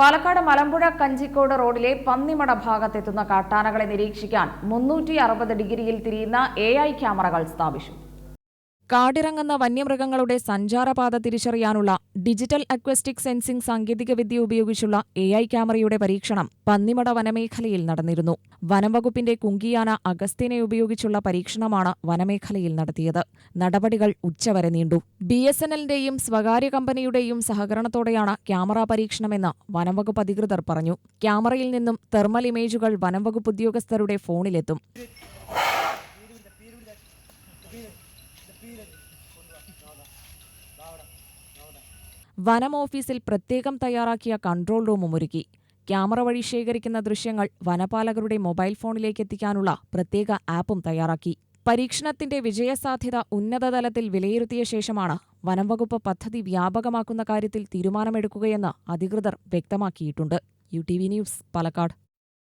പാലക്കാട് മലമ്പുഴ കഞ്ചിക്കോട് റോഡിലെ പന്നിമട ഭാഗത്തെത്തുന്ന കാട്ടാനകളെ നിരീക്ഷിക്കാൻ മുന്നൂറ്റി അറുപത് ഡിഗ്രിയിൽ തിരിയുന്ന എ ക്യാമറകൾ സ്ഥാപിച്ചു. കാടിറങ്ങുന്ന വന്യമൃഗങ്ങളുടെ സഞ്ചാരപാത തിരിച്ചറിയാനുള്ള ഡിജിറ്റൽ അക്വസ്റ്റിക് സെൻസിംഗ് സാങ്കേതികവിദ്യ ഉപയോഗിച്ചുള്ള എ ഐ ക്യാമറയുടെ പരീക്ഷണം പന്നിമട വനമേഖലയിൽ നടന്നിരുന്നു. വനംവകുപ്പിന്റെ കുങ്കിയാന അഗസ്ത്യനെ ഉപയോഗിച്ചുള്ള പരീക്ഷണമാണ് വനമേഖലയിൽ നടത്തിയത്. നടപടികൾ ഉച്ചവരെ നീണ്ടു. ബി എസ് എൻ എല്ലിന്റെയും സ്വകാര്യ കമ്പനിയുടെയും സഹകരണത്തോടെയാണ് ക്യാമറ പരീക്ഷണമെന്ന് വനംവകുപ്പ് അധികൃതർ പറഞ്ഞു. ക്യാമറയിൽ നിന്നും തെർമൽ ഇമേജുകൾ വനംവകുപ്പ് ഉദ്യോഗസ്ഥരുടെ ഫോണിലെത്തും. വനം ഓഫീസിൽ പ്രത്യേകം തയ്യാറാക്കിയ കൺട്രോൾ റൂമും ഒരുക്കി. ക്യാമറ വഴി ശേഖരിക്കുന്ന ദൃശ്യങ്ങൾ വനപാലകരുടെ മൊബൈൽ ഫോണിലേക്ക് എത്തിക്കാനുള്ള പ്രത്യേക ആപ്പും തയ്യാറാക്കി. പരീക്ഷണത്തിന്റെ വിജയസാധ്യത ഉന്നതതലത്തിൽ വിലയിരുത്തിയ ശേഷമാണ് വനംവകുപ്പ് പദ്ധതി വ്യാപകമാക്കുന്ന കാര്യത്തിൽ തീരുമാനമെടുക്കുകയെന്ന് അധികൃതർ വ്യക്തമാക്കിയിട്ടുണ്ട്. U T V news Palakkad.